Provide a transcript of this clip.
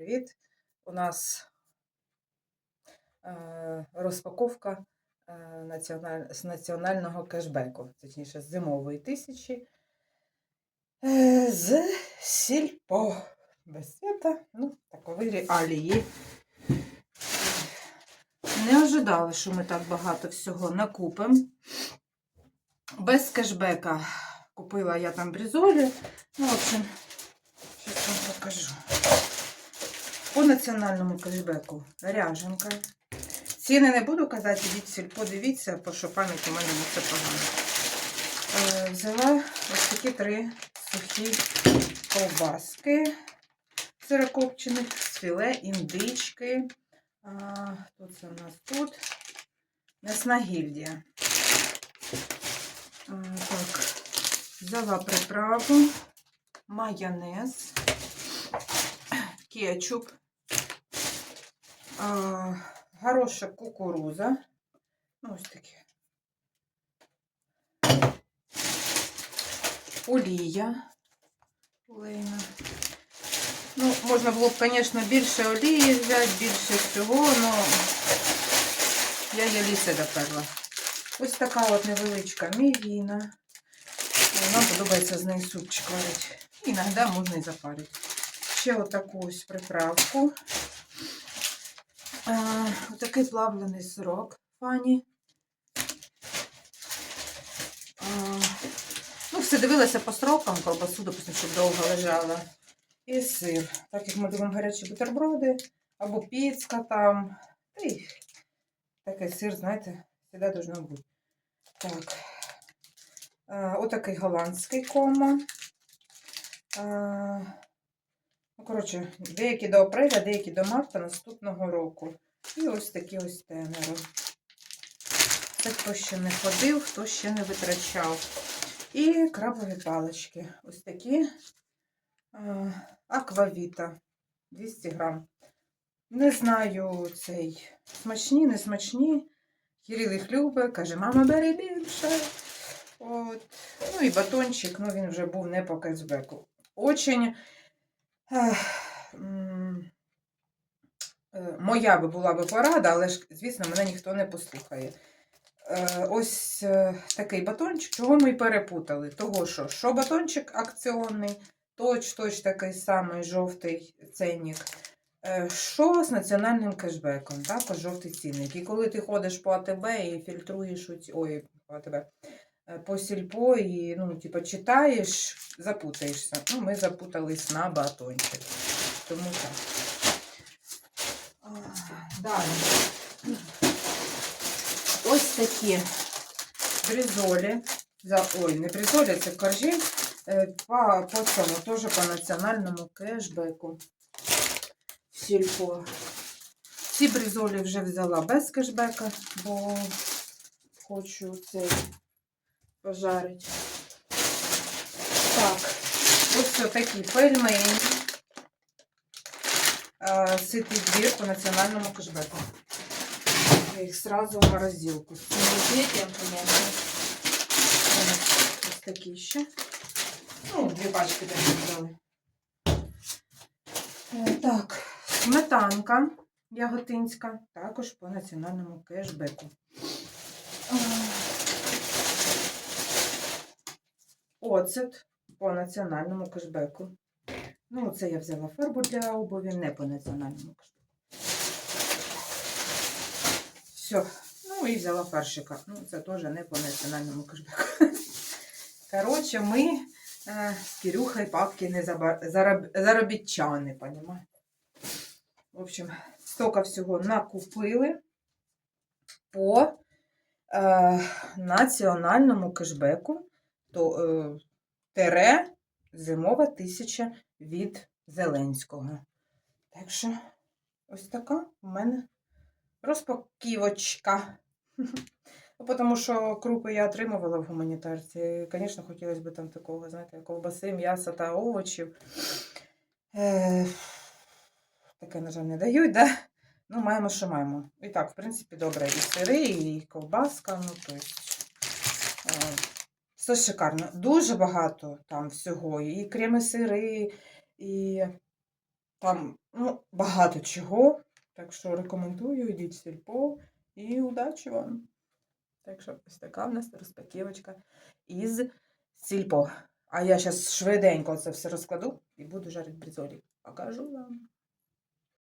привіт! У нас е, розпаковка з національного кешбеку, точніше, з зимової тисячі з сільпо. Без свята, ну, такові реалії. Не ожидали, що ми так багато всього накупимо. Без кешбека купила я там брізолі. Ну, в общем, зараз вам покажу. По національному кешбеку ряженка. Ціни не буду казати, ідіть в сільпо, дивіться, бо що пам'ять у мене не все погано. Е, взяла ось такі три сухі ковбаски сирокопчених філе, індички. Тут це у нас тут. М'ясна гільдія. Так, взяла приправу, майонез, кетчуп, а, кукуруза. Ну, ось таке. Олія. Олейна. Ну, можна було б, звісно, більше олії взяти, більше всього, але я її все доперла. Ось така от невеличка мівіна. Нам подобається з неї супчик варити. Іноді можна і запарити. Ще отаку ось приправку. А, отакий плавлений сирок фані. Ну, все дивилася по срокам, колбасу, допустим, щоб довго лежала. І сир. Так як ми любимо гарячі бутерброди, або піцка там. Та й такий сир, знаєте, завжди должно бути. Так. А, отакий голландський кома. Коротше, деякі до апреля, деякі до марта наступного року. І ось такі ось тенери. Це хто ще не ходив, хто ще не витрачав. І крабові палички. Ось такі. А, Аквавіта 200 грам. Не знаю цей смачні, не смачні. Кирил їх любить, каже, мама, бери більше. От. Ну і батончик, ну він вже був не по кешбеку. Очень е, моя би була би порада, але ж, звісно, мене ніхто не послухає. Е, Ось е, такий батончик, чого ми й перепутали? Того, що, що батончик акціонний, точ-точ такий самий жовтий ценник. Е, Що з національним кешбеком? Також жовтий цінник. І коли ти ходиш по АТБ і фільтруєш, ой, по АТБ, е, по сільпо і ну, типу, читаєш, запутаєшся. Ну, ми запутались на батончик. Тому так. Далі. Ось такі бризолі. Ой, не бризолі, це коржі. Е, По, по цьому, теж по національному кешбеку. Сільпо. Ці бризолі вже взяла без кешбека, бо хочу цей пожарити. Так, ось такі пельмені. Ситий двір по національному кешбеку. Я їх сразу в морозилку. З цим медведем. Ось такі ще. Ну, дві пачки теж взяли. Е, Так, сметанка яготинська, також по національному кешбеку. Е, Оцет по національному кешбеку. Ну, це я взяла фарбу для обуві, не по національному кешбеку. Все. Ну і взяла першика. Ну, це теж не по національному кешбеку. Коротше, ми е, з Кирюхою папки не заробітчани, понімаєте? В общем, стільки всього накупили по е, національному кешбеку, то е, тере зимова тисяча від Зеленського. Так що, ось така у мене розпаківочка. Ну, Тому що крупи я отримувала в гуманітарці. Звісно, хотілося б там такого, знаєте, ковбаси, м'яса та овочів. Е, таке, на жаль, не дають, да? Ну, маємо, що маємо. І так, в принципі, добре. І сири, і ковбаска, ну, тобто. Все шикарно. Дуже багато там всього. І креми сири, і Там ну, багато чого. Так що рекомендую, йдіть в сільпо і удачі вам. Так що ось така в нас розпаківочка із сільпо. А я зараз швиденько це все розкладу і буду жарити бризолі. Покажу вам.